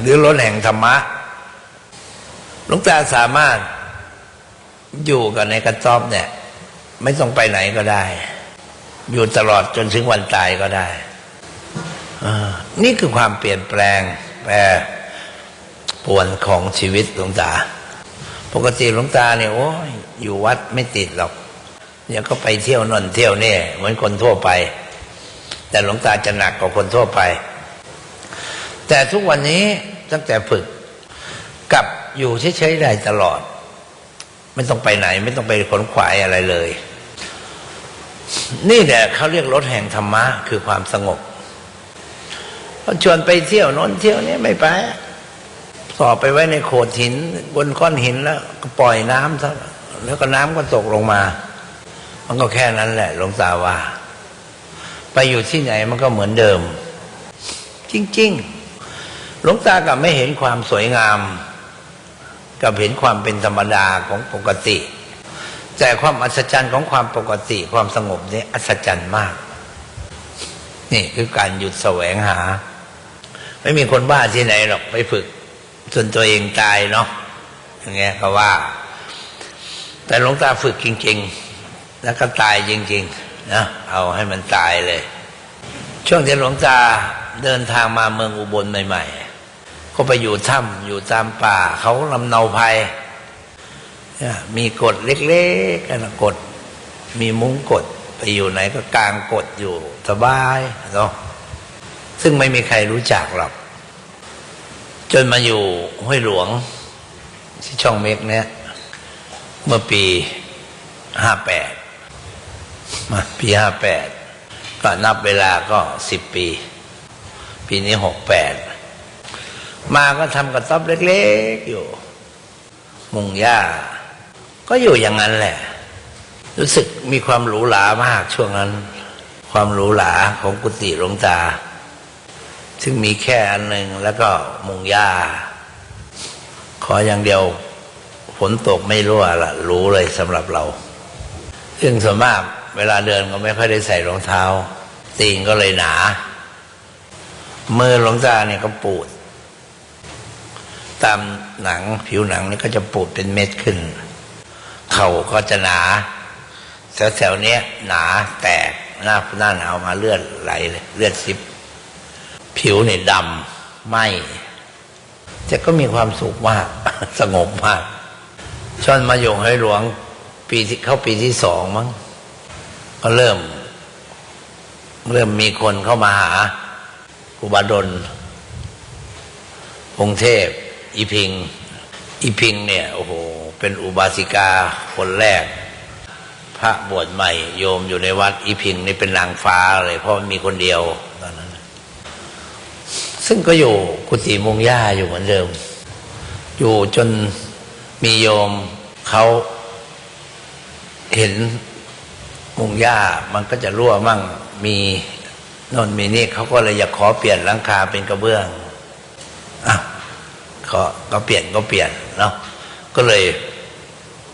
หรือรถแห่งธรรมะหลวงตาสามารถอยู่กับในกระต๊อบเนี่ย ไม่ต้องไปไหนก็ได้ อยู่ตลอดจนถึงวันตายก็ได้นี่คือความเปลี่ยนแปลงแปรปรวนของชีวิตหลวงตา ปกติหลวงตาเนี่ยโอ้ยอยู่วัดไม่ติดหรอกเดี๋ยวก็ไปเที่ยวนอนเที่ยวนี่เหมือนคนทั่วไป แต่หลวงตาจะหนักกว่าคนทั่วไป แต่ทุกวันนี้ตั้งแต่ฝึกกลับอยู่เฉยๆได้ตลอด ไม่ต้องไปไหน ไม่ต้องไปขนขวายอะไรเลย นี่แหละเขาเรียกรถแห่งธรรมะคือความสงบเขาชวนไปเที่ยวน้นเที่ยวนี้ไม่ไปสอบไปไว้ในโขดหิน บนก้อนหินแล้วก็ปล่อยน้ำซะแล้วก็น้ำก็ตกลงมา มันก็แค่นั้นแหละหลวงตาว่า ไปอยู่ที่ไหนมันก็เหมือนเดิม จริง ๆ หลวงตากับไม่เห็นความสวยงาม กับเห็นความเป็นธรรมดาของปกติ แต่ความอัศจรรย์ของความปกติ ความสงบนี่อัศจรรย์มาก นี่คือการหยุดแสวงหา ไม่มีคนบ้าที่ไหนหรอกไปฝึกจนตัวเองตายเนาะอย่างเงี้ยก็ว่า แต่หลวงตาฝึกจริง ๆ แล้วก็ตายจริง ๆ นะเอาให้มันตายเลย ช่วงที่หลวงตาเดินทางมาเมืองอุบลใหม่ ๆ ก็ไปอยู่ถ้ำอยู่ตามป่าเขาลำเนาภัยเนี่ยมีกฎเล็กๆนะกฎมีมุ้งกฎไปอยู่ไหนก็กลางกฎอยู่สบายเนาะซึ่งไม่มีใครรู้จักหรอก จนมาอยู่ห้วยหลวง ที่ช่องเมกเนี่ย เมื่อปีห้าแปดมาปีห้าแปดก็นับเวลาก็สิบปี ปีนี้หกแปด มาก็ทำกระต๊อบเล็ก ๆ อยู่ มุงหญ้า ก็อยู่อย่างนั้นแหละ รู้สึกมีความหรูหรามากช่วงนั้น ความหรูหราของกุฏิหลวงตา ซึ่งมีแค่อันหนึ่งแล้วก็มุงหญ้า ขออย่างเดียวฝนตกไม่รั่วละรู้เลยสำหรับเรา ซึ่งส่วนมากเวลาเดินก็ไม่ค่อยได้ใส่รองเท้า ตีนก็เลยหนา มือหลวงตาเนี่ยก็ปูด ตามหนังผิวหนังนี่ก็จะปูดเป็นเม็ดขึ้น เข่าก็จะหนาแถวๆนี้หนาแตกหน้าหน้าหนาวมาเลือดไหลเลยเลือดซิบ ผิวเนี่ยดำไหมแต่ก็มีความสุขมาก สงบมากชอนมาอยู่ให้หลวง ปีที่เข้าปีที่สองมั้งก็เริ่ม เริ่มมีคนเข้ามาหาครูบาดลพงเทพ อีพิง อีพิงเนี่ยโอ้โหเป็นอุบาสิกาคนแรก พระบวชใหม่ โยมอยู่ในวัด อีพิงนี่เป็นนางฟ้าเลยเพราะมันมีคนเดียวตอนนั้น ซึ่งก็อยู่กุฏิมุงย่าอยู่เหมือนเดิม อยู่จนมีโยมเขาเห็นมุงย่ามันก็จะรั่วมั่งมีนนมีนี่เขาก็เลยอยากขอเปลี่ยนหลังคาเป็นกระเบื้อง ขอก็เปลี่ยนก็เปลี่ยนเนาะก็เลย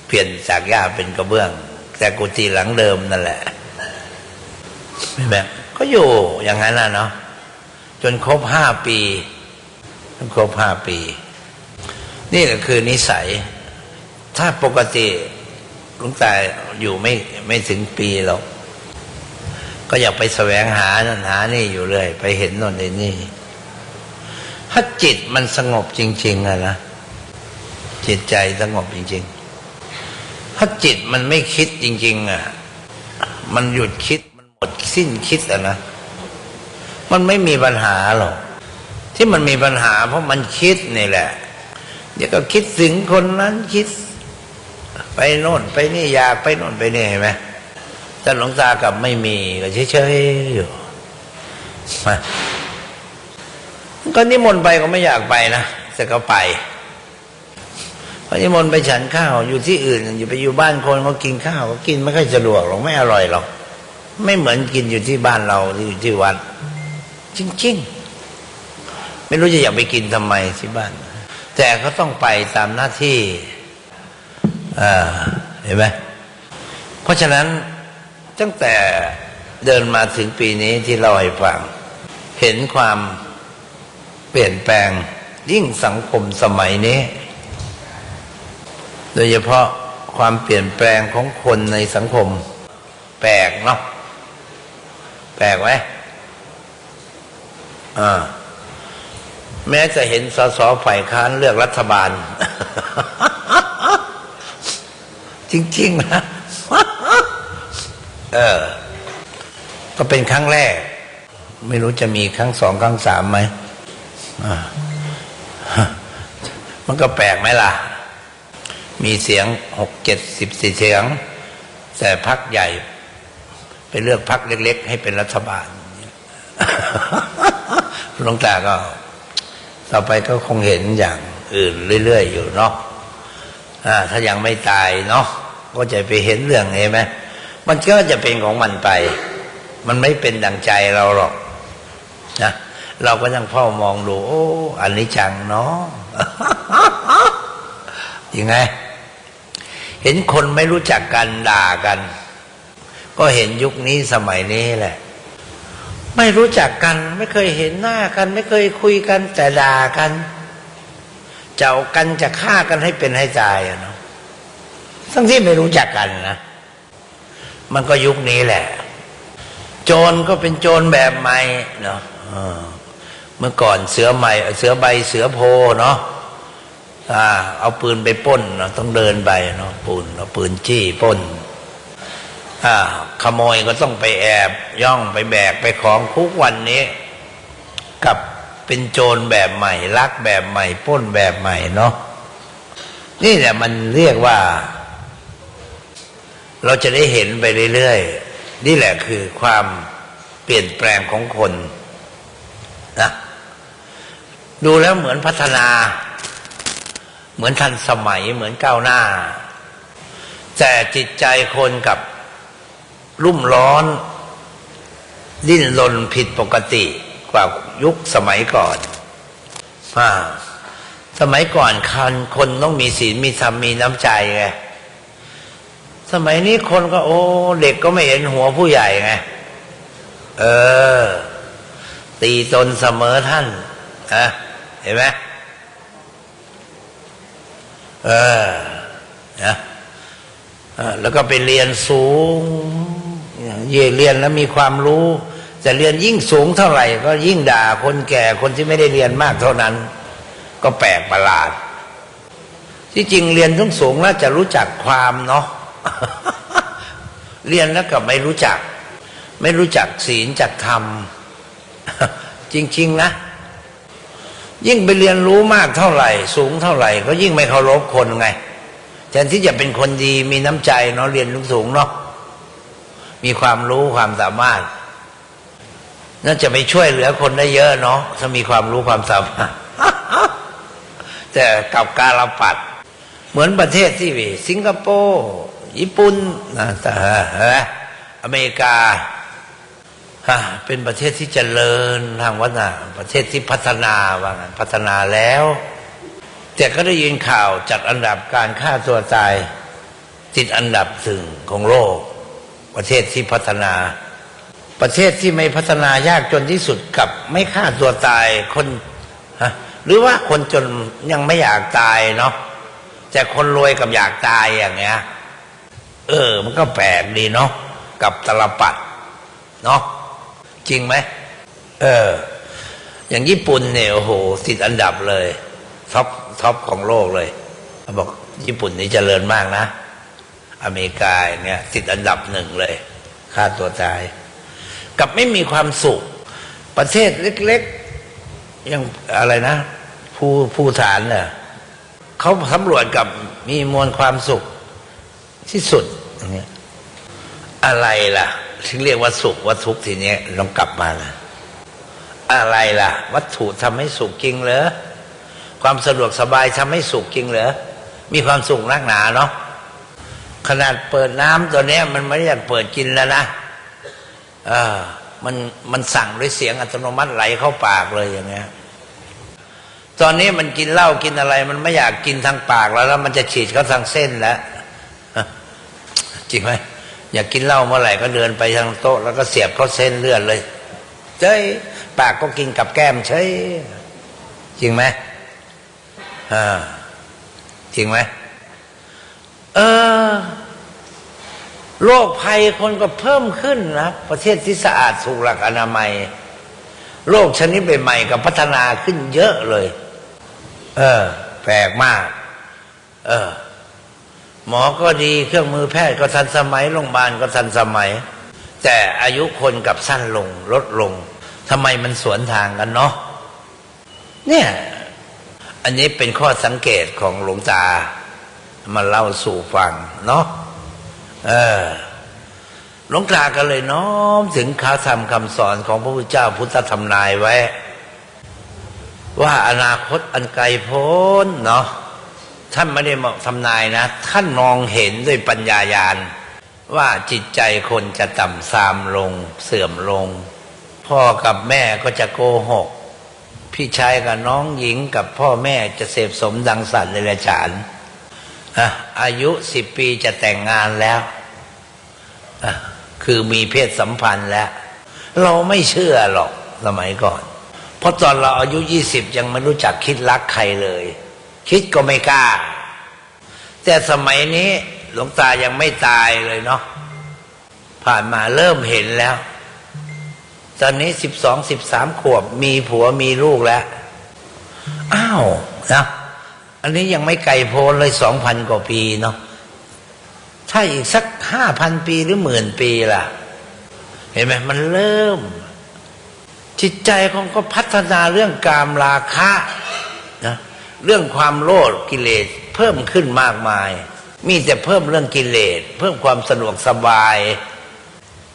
เปลี่ยนจากหญ้าเป็นกระเบื้อง แต่กุฏิหลังเดิมนั่นแหละไม่แบบก็อยู่อย่างนั้นนะเนาะจนครบห้าปีจนครบห้าปี นี่แหละคือนิสัย ถ้าปกติลวงตายอยู่ไม่ไม่ถึงปีหรอกก็อยากไปแสวงหานั่นหานี่อยู่เลย ไปเห็นนนเห็นนี่ ถ้าจิตมันสงบจริงๆอะนะจิตใจสงบจริง ๆ ถ้าจิตมันไม่คิดจริง ๆอะมันหยุดคิดมันหมดสิ้นคิดอะนะมันไม่มีปัญหาหรอกที่มันมีปัญหา เพราะมันคิดนี่แหละเดี๋ยวก็คิดถึงคนนั้นคิด ไปโน่นไปนี่อยากไปโน่นไปนี่เห็นไหมแต่หลวงตากับไม่มีก็เฉยๆอยู่มา ก็นิมนต์ไปก็ไม่อยากไปนะแต่ก็ไปพนิมนต์ไปฉันข้าวอยู่ที่อื่น อยู่ไปอยู่บ้านคนเขากินข้าวก็กินไม่ค่อยสะดวกหรอกไม่อร่อยหรอก ไม่เหมือนกินอยู่ที่บ้านเราที่อยู่ที่วัด จริงๆ ไม่รู้จะอยากไปกินทำไมที่บ้าน แต่ก็ต้องไปตามหน้าที่เห็นไหมเพราะฉะนั้นตั้งแต่เดินมาถึงปีนี้ที่เราให้ฟัง เห็นความ เปลี่ยนแปลงยิ่งสังคมสมัยนี้ โดยเฉพาะความเปลี่ยนแปลงของคนในสังคม แปลกเนาะแปลกไหมอ่าแม้จะเห็นสสฝ่ายค้านเลือกรัฐบาล จริง ๆ นะเออ ก็เป็นครั้งแรก ไม่รู้จะมีครั้งสองครั้งสามไหม มันก็แปลกไหมล่ะ มีเสียงหกเจ็ดสิบสี่เสียง แต่พักใหญ่ ไปเลือกพักเล็ก ๆ ให้เป็นรัฐบาลหลวงตาก็ ต่อไปก็คงเห็นอย่างอื่นเรื่อย ๆ อยู่เนาะถ้ายังไม่ตายเนาะก็จะไปเห็นเรื่องเห็นไหมมันก็จะเป็นของมันไป มันไม่เป็นดังใจเราหรอกนะ เราก็ยังเฝ้ามองดู โอ้อันนี้จังเนาะยังไง เห็นคนไม่รู้จักกันด่ากัน ก็เห็นยุคนี้สมัยนี้แหละ ไม่รู้จักกัน ไม่เคยเห็นหน้ากัน ไม่เคยคุยกันแต่ด่ากันจะเอากันจะฆ่ากันให้เป็นให้ตายอะเนาะทั้งที่ไม่รู้จักกันนะมันก็ยุคนี้แหละ โจรก็เป็นโจรแบบใหม่เนาะ เมื่อก่อนเสือใหม่เสือใบเสือโพเนาะอ่า เอาปืนไปป้นเนาะต้องเดินไปเนาะปืนเอาปืนจี้ป้น อ่า ขโมยก็ต้องไปแอบย่องไปแบกไปของคุกวันนี้ กับเป็นโจรแบบใหม่ ลักแบบใหม่ป้นแบบใหม่เนาะนี่แหละมันเรียกว่า เราจะได้เห็นไปเรื่อยๆนี่แหละคือความเปลี่ยนแปลงของคน ดูแล้วเหมือนพัฒนา เหมือนทันสมัยเหมือนก้าวหน้า แต่จิตใจคนกับรุ่มร้อน ดิ้นรนผิดปกติกว่ายุคสมัยก่อนอาสมัยก่อนคนคนต้องมีศีลมีธรรมมีน้ำใจไงสมัยนี้คนก็ โอ้ เด็กก็ไม่เห็นหัวผู้ใหญ่ไง เออ ตีตนเสมอท่านอะ เห็นไหมเออนะอแล้วก็ไปเรียนสูงเย่เรียนแล้วมีความรู้จะเรียนยิ่งสูงเท่าไหร่ ก็ยิ่งด่าคนแก่คนที่ไม่ได้เรียนมากเท่านั้น ก็แปลกประหลาด ที่จริงเรียนทั้งสูงแล้วจะรู้จักความเนาะเรียนแล้วก็ไม่รู้จัก ไม่รู้จักศีลจักธรรม จริง ๆ นะ ยิ่งไปเรียนรู้มากเท่าไหร่ สูงเท่าไหร่ ก็ยิ่งไม่เคารพคนไงแทนที่จะเป็นคนดีมีน้ำใจเนาะเรียนสูงเนาะมีความรู้ความสามารถน่าจะไปช่วยเหลือคนได้เยอะเนาะถ้ามีความรู้ความสามารถแต่กับการลปัด เหมือนประเทศที่สิงคโปร์ญี่ปุ่นนะอเมริกา เป็นประเทศที่เจริญทางวัฒนธรรมประเทศที่พัฒนาว่างั้นพัฒนาแล้ว แต่ก็ได้ยินข่าวจัดอันดับการฆ่าตัวตายติดอันดับถึงของโลก ประเทศที่พัฒนา ประเทศที่ไม่พัฒนายากจนที่สุดกับไม่ฆ่าตัวตายคนฮะหรือว่าคนจนยังไม่อยากตายเนาะแต่คนรวยกับอยากตายอย่างเงี้ย เออ มันก็แปลกดีเนาะกับตลปัดเนาะ จริงไหมเออ อย่างญี่ปุ่นเนี่ยโอ้โหติดอันดับเลยท็อปท็อปของโลกเลยเขาบอกญี่ปุ่นนี่เจริญมากนะ อเมริกาเนี่ยติดอันดับหนึ่งเลยฆ่าตัวตาย กับไม่มีความสุข ประเทศเล็กๆยังอะไรนะ ผู้ผู้ฐานเนี่ยเขาสำรวจกับมีมวลความสุขที่สุดอย่างเงี้ยอะไรล่ะ ถึงเรียกว่าสุขว่าทุกข์ทีนี้ลองกลับมานะอะไรล่ะ วัตถุทำให้สุขจริงเหรอความสะดวกสบายทำให้สุขจริงเหรอมีความสุขนักหนาเนาะขนาดเปิดน้ำตัวเนี้ยมันไม่ได้อยากเปิดกินแล้วนะเออมันมันสั่งด้วยเสียงอัตโนมัติไหลเข้าปากเลยอย่างเงี้ยตอนนี้มันกินเหล้ากินอะไร มันไม่อยากกินทางปากแล้วแล้วมันจะฉีดเข้าทางเส้นแล้วจริงไหม อยากกินเหล้าเมื่อไหร่ก็เดินไปทางโต๊ะ แล้วก็เสียบเข้าเส้นเลือดเลยเจ้ยปากก็กินกับแก้มเฉยจริงไหมอ่าจริงไหมเออโรคภัยคนก็เพิ่มขึ้นนะประเทศที่สะอาดถูกหลักอนามัยโรคชนิดใหม่ๆก็พัฒนาขึ้นเยอะเลย เออ แปลกมาก เออ หมอก็ดีเครื่องมือแพทย์ก็ทันสมัยโรงพยาบาลก็ทันสมัย แต่อายุคนกับสั้นลงลดลงทำไมมันสวนทางกันเนาะเนี่ย อันนี้เป็นข้อสังเกตของหลวงตา มาเล่าสู่ฟังเนาะเออหลวงตาก็เลยน้อมถึงข้าธรรมคำสอนของพระพุทธเจ้าพุทธธรรมนายไว้ ว่าอนาคตอันไกลโพ้นเนาะ ท่านไม่ได้ทำนายนะ ท่านมองเห็นด้วยปัญญายาณ ว่าจิตใจคนจะต่ำทรามลง เสื่อมลง พ่อกับแม่ก็จะโกหก พี่ชายกับน้องหญิงกับพ่อแม่จะเสพสมดังสัตว์ในละฉานอายุสิบปีจะแต่งงานแล้วคือมีเพศสัมพันธ์แล้ว เราไม่เชื่อหรอกสมัยก่อน เพราะตอนเราอายุยี่สิบยังไม่รู้จักคิดรักใครเลย คิดก็ไม่กล้า แต่สมัยนี้หลวงตายังไม่ตายเลยเนาะผ่านมาเริ่มเห็นแล้ว ตอนนี้สิบสองสิบสามขวบมีผัวมีลูกแล้ว อ้าวนะอันนี้ยังไม่ไกลโพ้นเลยสองพันกว่าปีเนาะถ้าอีกสักห้าพันปีหรือหมื่นปีล่ะ เห็นไหมมันเริ่ม จิตใจของก็พัฒนาเรื่องกามราคะนะ เรื่องความโลภกิเลสเพิ่มขึ้นมากมาย มีแต่เพิ่มเรื่องกิเลส เพิ่มความสะดวกสบาย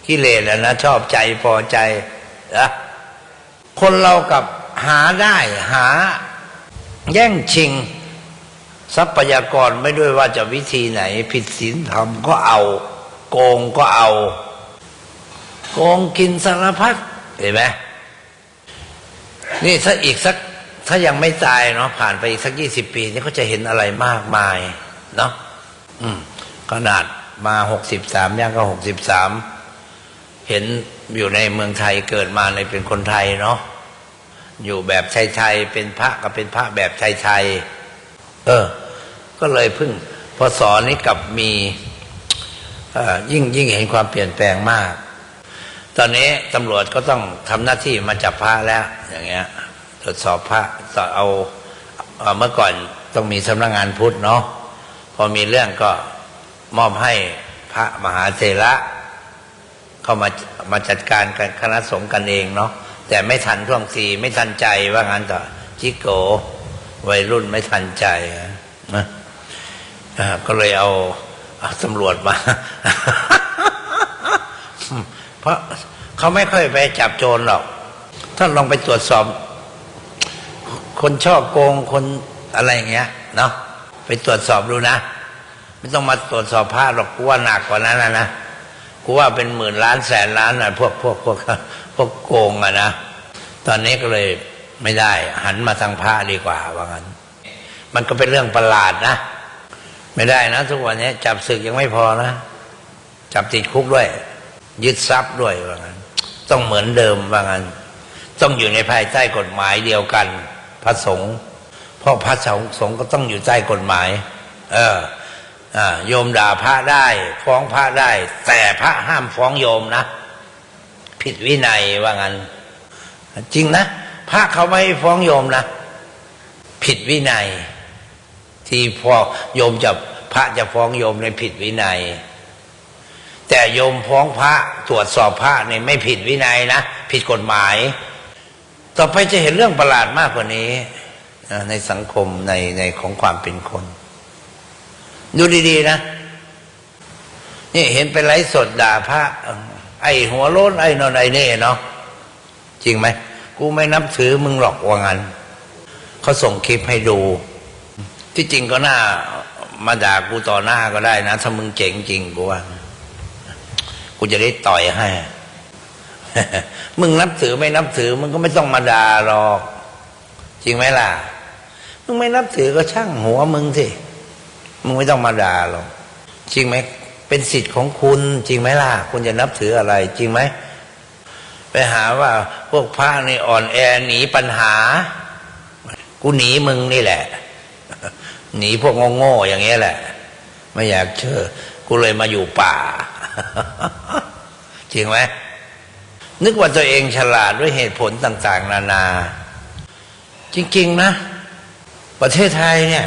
กิเลสอะนะชอบใจพอใจนะคนเรากับหาได้หา แย่งชิง ทรัพยากรไม่ด้วยว่าจะวิธีไหน ผิดศีลธรรมก็เอา โกงก็เอา โกงกินสารพัดเห็นไหมนี่ถ้าอีกสัก ถ้ายังไม่ตายเนาะผ่านไปอีกสักยี่สิบปีนี่ก็จะเห็นอะไรมากมายเนาะอืมขนาดมาหกสิบสามย่างก็หกสิบสามเห็นอยู่ในเมืองไทยเกิดมาในเป็นคนไทยเนาะอยู่แบบไทยๆเป็นพระก็เป็นพระแบบไทยๆเออ ก็เลยเพิ่งพอสอนนี้กลับมีออยิ่งยิ่งเห็นความเปลี่ยนแปลงมาก ตอนนี้ตำรวจก็ต้องทำหน้าที่มาจับพระแล้ว อย่างเงี้ย ตรวจสอบพระต่อเอาเมื่อก่อนต้องมีสำนักงานพุทธเนาะพอมีเรื่องก็มอบให้พระมหาเถระ เข้ามามาจัดการกันคณะสงฆ์กันเองเนาะแต่ไม่ทันท่วงทีไม่ทันใจว่างั้นต่อจิโกวัยรุ่นไม่ทันใจนะก็เลยเอาเอาตำรวจมา เพราะเขาไม่ค่อยไปจับโจรหรอกท่านลองไปตรวจสอบ คนชอบโกงคนอะไรอย่างเงี้ยเนาะไปตรวจสอบดูนะ ไม่ต้องมาตรวจสอบพระหรอกกูว่าหนักกว่านั้นนะนะกูว่าเป็นหมื่นล้านแสนล้านอะพวกพวกพวกพวกโกงอะนะตอนนี้ก็เลยไม่ได้ หันมาทางพระดีกว่าว่างั้น มันก็เป็นเรื่องประหลาดนะไม่ได้นะ ทุกวันนี้จับศึกยังไม่พอนะ จับติดคุกด้วย ยึดทรัพย์ด้วยว่างั้น ต้องเหมือนเดิมว่างั้น ต้องอยู่ในภายใต้กฎหมายเดียวกัน พระสงฆ์เพราะพระสงฆ์ก็ต้องอยู่ใต้กฎหมาย เออโยมด่าพระได้ ฟ้องพระได้ แต่พระห้ามฟ้องโยมนะ ผิดวินัยว่างั้น จริงนะพระเขาไม่ฟ้องโยมนะ ผิดวินัย ที่พอโยมจะพระจะฟ้องโยมในผิดวินัย แต่โยมฟ้องพระตรวจสอบพระเนี่ยไม่ผิดวินัยนะ ผิดกฎหมาย ต่อไปจะเห็นเรื่องประหลาดมากกว่านี้ในสังคมในในของความเป็นคน ดูดีๆนะนี่เห็นไปไลฟ์สดด่าพระ ไอหัวโล้นไอนอนไอ้นี่เนาะจริงไหมกูไม่นับถือมึงหรอกว่างั้นเขาส่งคลิปให้ดู ที่จริงก็น่ามาด่ากูต่อหน้าก็ได้นะ ถ้ามึงเจ๋งจริงกูว่า กูจะได้ต่อยให้ มึงนับถือไม่นับถือ มึงก็ไม่ต้องมาด่าหรอก จริงไหมล่ะ มึงไม่นับถือก็ช่างหัวมึงสิมึงไม่ต้องมาด่าหรอกจริงไหมเป็นสิทธิ์ของคุณ จริงไหมล่ะ คุณจะนับถืออะไร จริงไหมไปหาว่า พวกพระนี่อ่อนแอหนีปัญหา กูหนีมึงนี่แหละ หนีพวกโง่ๆอย่างเงี้ยแหละ ไม่อยากเชื่อ กูเลยมาอยู่ป่า จริงไหม นึกว่าตัวเองฉลาดด้วยเหตุผลต่าง ๆ นานา จริง ๆ นะ ประเทศไทยเนี่ย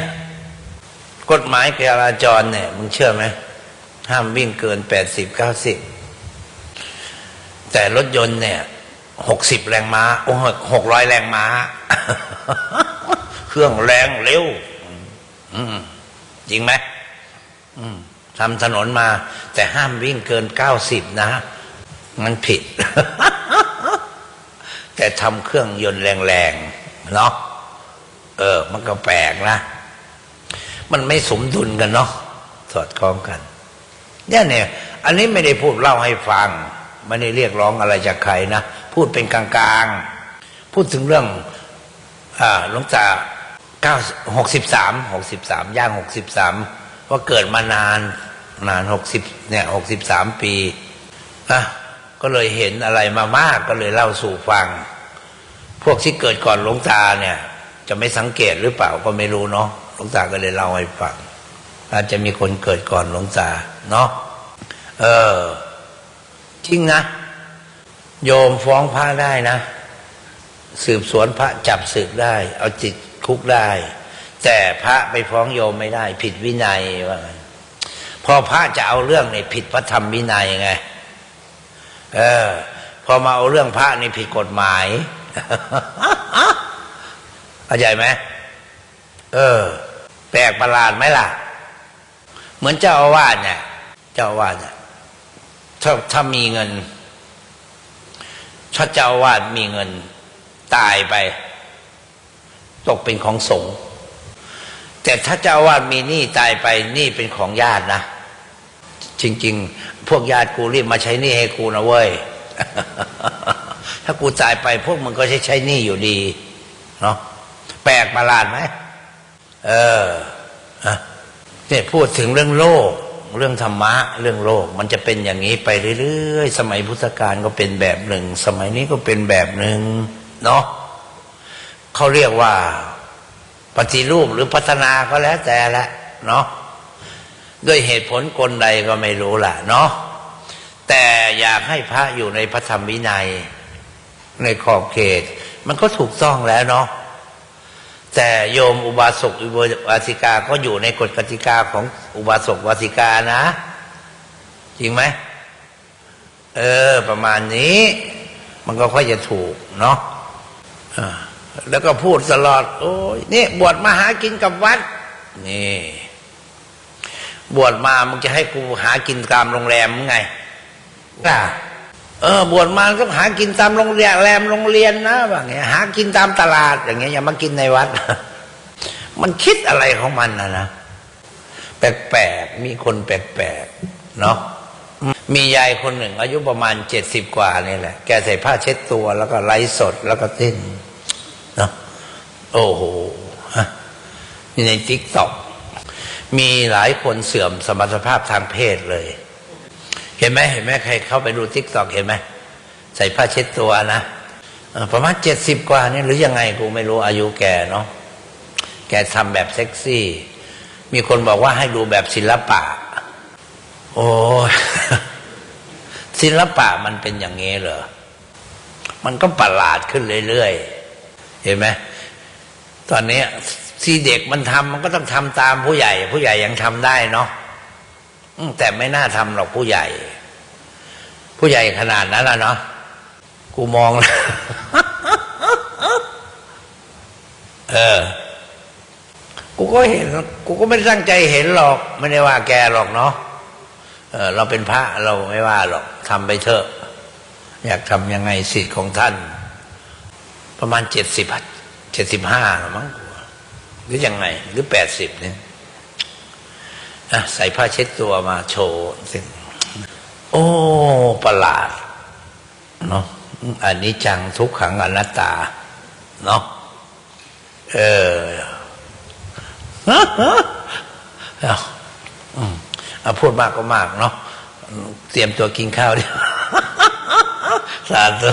กฎหมายจราจรเนี่ย มึงเชื่อไหม ห้ามวิ่งเกินแปดสิบเก้าสิบแต่รถยนต์เนี่ยหกสิบแรงม้าโอ้หกร้อยแรงม้า เครื่องแรงเร็วจริงไหมทำถนนมา แต่ห้ามวิ่งเกินเก้าสิบนะ มันผิด แต่ทำเครื่องยนต์แรงๆเนาะเออ มันก็แปลกนะ มันไม่สมดุลกันเนาะสอดคล้องกันเนี่ยเนี่ย อันนี้ไม่ได้พูดเล่าให้ฟัง ไม่ได้เรียกร้องอะไรจากใครนะ พูดเป็นกลางๆ พูดถึงเรื่องอ่าหลวงตาเก้าหกสิบสามหกสิบสามย่างหกสิบสามว่าเกิดมานานนานหกสิบเนี่ยหกสิบสามปีอะ ก็เลยเห็นอะไรมามากก็เลยเล่าสู่ฟัง พวกที่เกิดก่อนหลวงตาเนี่ย จะไม่สังเกตหรือเปล่าก็ไม่รู้เนาะหลวงตาก็เลยเล่าให้ฟังอาจจะมีคนเกิดก่อนหลวงตาเนาะเออจริงนะ โยมฟ้องพระได้นะ สืบสวนพระจับศึกได้ เอาจิตคุกได้ แต่พระไปฟ้องโยมไม่ได้ ผิดวินัยว่างั้นพอพระจะเอาเรื่องในผิดพระธรรมวินัยไง เออ พอมาเอาเรื่องพระนี่ผิดกฎหมายเข้าใจไหมเออ แปลกประหลาดไหมล่ะ เหมือนเจ้าอาวาสเนี่ย เจ้าอาวาสเนี่ยถ้าถ้ามีเงิน ถ้าเจ้าอาวาสมีเงิน ตายไป ตกเป็นของสงฆ์แต่ถ้าเจ้าอาวาสมีหนี้ตายไปหนี้เป็นของญาตินะ จริง ๆ พวกญาติกูรีบมาใช้หนี้ให้กูนะเว้ย ถ้ากูตายไปพวกมึงก็ใช้ใช้หนี้อยู่ดี เนาะแปลกประหลาดไหมเออเนี่ยพูดถึงเรื่องโลก เรื่องธรรมะ เรื่องโลก มันจะเป็นอย่างนี้ไปเรื่อยๆ สมัยพุทธกาลก็เป็นแบบหนึ่ง สมัยนี้ก็เป็นแบบหนึ่งเนาะเขาเรียกว่า ปฏิรูปหรือพัฒนาก็แล้วแต่ละเนาะ ด้วยเหตุผลกลใดก็ไม่รู้ล่ะเนาะแต่อยากให้พระอยู่ในพระธรรมวินัย ในขอบเขต มันก็ถูกต้องแล้วเนาะแต่โยมอุบาสกอุบาสิกาก็อยู่ในกฎกติกาของอุบาสกวาสิกานะ จริงไหมเออ ประมาณนี้ มันก็ค่อยจะถูกเนาะแล้วก็พูดตลอด โอ้ยนี่บวชมาหากินกับวัด นี่ บวชมามึงจะให้กูหากินตามโรงแรมมึงไงล่ะเออบวชมาต้องหากินตามโรงแรมแรมโรงเรียนนะว่าไงหากินตามตลาดอย่างเงี้ยอย่ามากินในวัด มันคิดอะไรของมันนะนะแปลกๆมีคนแปลกๆเนาะมียายคนหนึ่ง อายุประมาณเจ็ดสิบกว่านี่แหละ แกใส่ผ้าเช็ดตัว แล้วก็ไลฟ์สดแล้วก็เต้นเนาะโอ้โหฮะในทิกตอก มีหลายคนเสื่อมสมรรถภาพทางเพศเลย เห็นไหมเห็นไหมใครเข้าไปดูทิกตอกเห็นไหมใส่ผ้าเช็ดตัวนะประมาณเจ็ดสิบกว่านี่หรือยังไงกูไม่รู้อายุแกเนาะแกทำแบบเซ็กซี่ มีคนบอกว่าให้ดูแบบศิลปะ โอ้ยศิลปะมันเป็นอย่างงี้เหรอ มันก็ประหลาดขึ้นเรื่อยๆ เห็นไหม ตอนนี้ ที่เด็กมันทำมันก็ต้องทำตามผู้ใหญ่ ผู้ใหญ่ยังทำได้เนาะแต่ไม่น่าทำหรอกผู้ใหญ่ ผู้ใหญ่ขนาดนั้นละเนาะกูมองแล้วเออ กูก็เห็น กูก็ไม่ตั้งใจเห็นหรอก ไม่ได้ว่าแกหรอกเนาะเออ เราเป็นพระเราไม่ว่าหรอกทำไปเถอะ อยากทำยังไงสิทธิ์ของท่าน ประมาณเจ็ดสิบเจ็ดสิบห้ามั้ง หรือยังไง หรือแปดสิบเนี่ยอะใส่ผ้าเช็ดตัวมาโชว์สิโอ้ประหลาดเนาะอันนี้จังทุกขังอนัตตา เนาะเออเอาอืมเอาพูดมากก็มากเนาะเตรียมตัวกินข้าวดิสาธุ